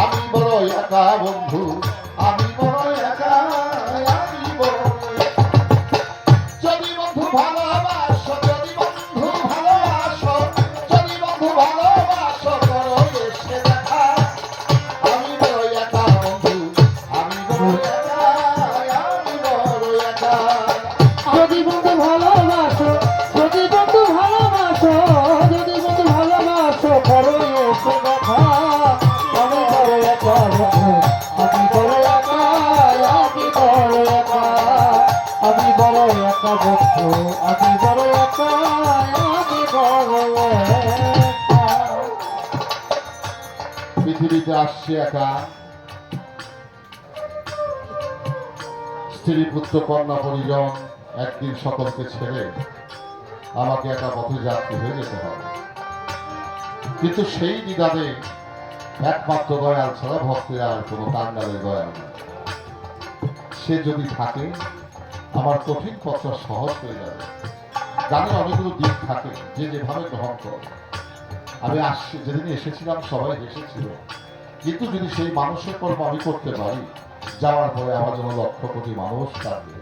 আমি বড় একা বন্ধু। পৃথিবীতে আসছে একা। স্ত্রী পুত্র, কন্যা পরিজন একদিন সকলকে ছেড়ে আমাকে একা পথে যাত্রী হয়ে যেতে হবে। কিন্তু সেই বিদানে একমাত্র দয়াল ছাড়া ভক্তের আর কোনো কাঙ্গালের দয়াল সে যদি থাকে, আমার কঠিন পথটা সহজ হয়ে যাবে। গানের অনেকগুলো দিক থাকে, যে যেভাবে গ্রহণ করে। আমি যেদিন এসেছিলাম সবাই এসেছিল। কিন্তু যদি সেই মানুষের কর্ম আমি করতে পারি, যাওয়ার পরে আমার জন্য লক্ষ কোটি মানুষ থাকবে।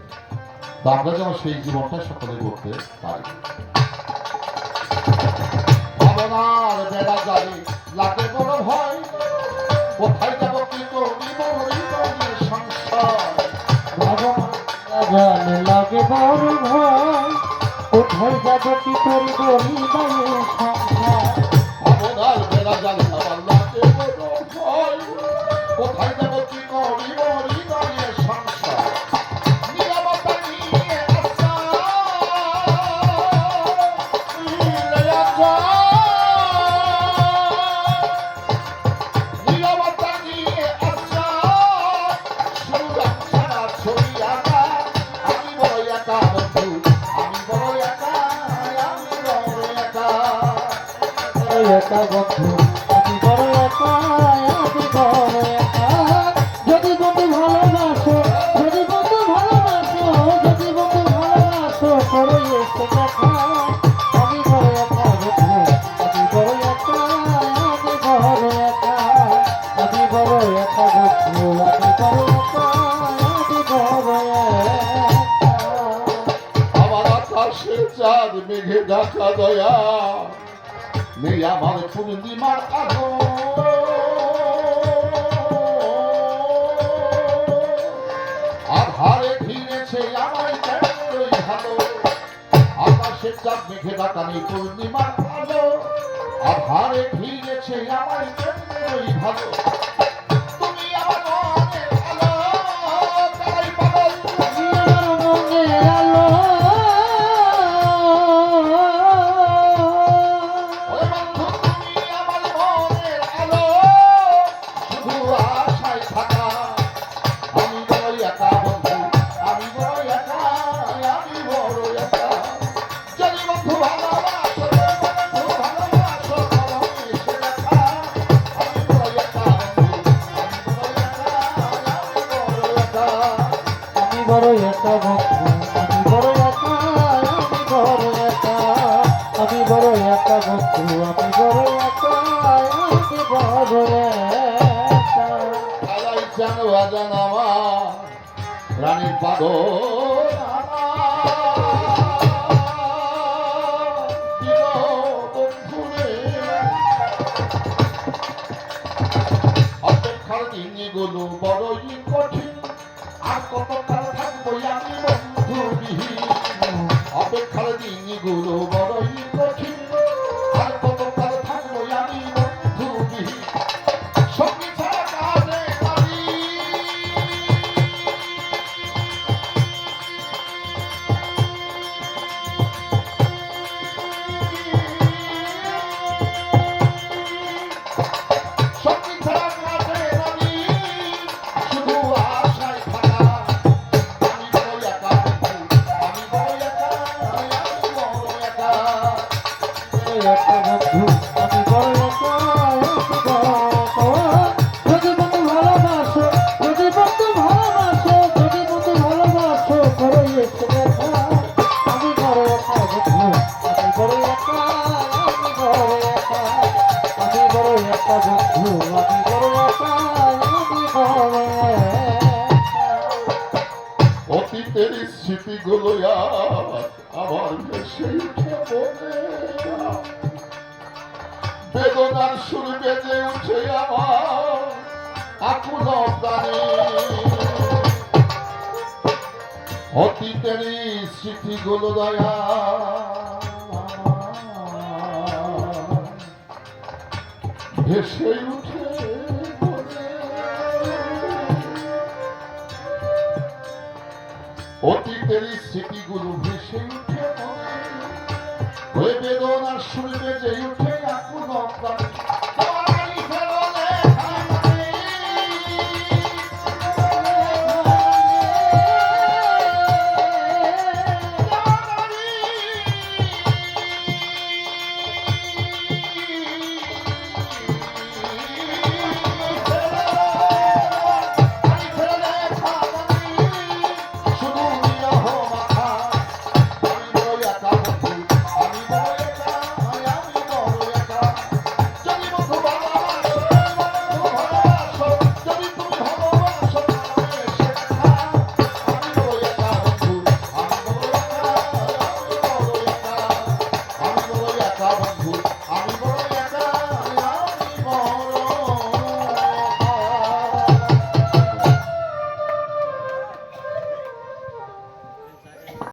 তো আমরা যেন সেই জীবনটা সকলে করতে পারি। ভাবনার বেড়া যাবে লাগে বড় ভয়। কোথায় যাব কি করবি সংসার। জানে লাগে বড় ভয়। কোথায় যাব কি করিব হৃদয়ে সংসার। বেড়া যাবে আমার লাগে বড় ভয় কোথায় যাব কি করবি বড়ই করবি সংসার নিরাপত্তা নিয়ে মেঘে ঢাকা দয়া নেই আমার পূর্ণিমার আলো আধারে ঘিরেছে আমায় কেন্দ্রই ভালো। আকাশে চাঁদ মেঘে ঢাকা নেই পূর্ণিমার আলো আধারে ঘিরেছে আমায় কেন্দ্রই ভালো। রানীর পাগল অপেক্ষার দিনগুলো বড়ই কঠিন আর কতকাল থাকব আমি বন্ধুবিহীন অপেক্ষার দিনগুলো বড়ই বন্ধু আমি। অতীতের স্মৃতিগুলো আমার ভেসে বেদনার সুর বেজে উঠে আমার আকুল প্রাণে অতীতের স্মৃতিগুলো দয়া ভেসে উঠে অতীতের স্মৃতিগুলো ভেসে উঠে বেদনার সুর বেজে উঠে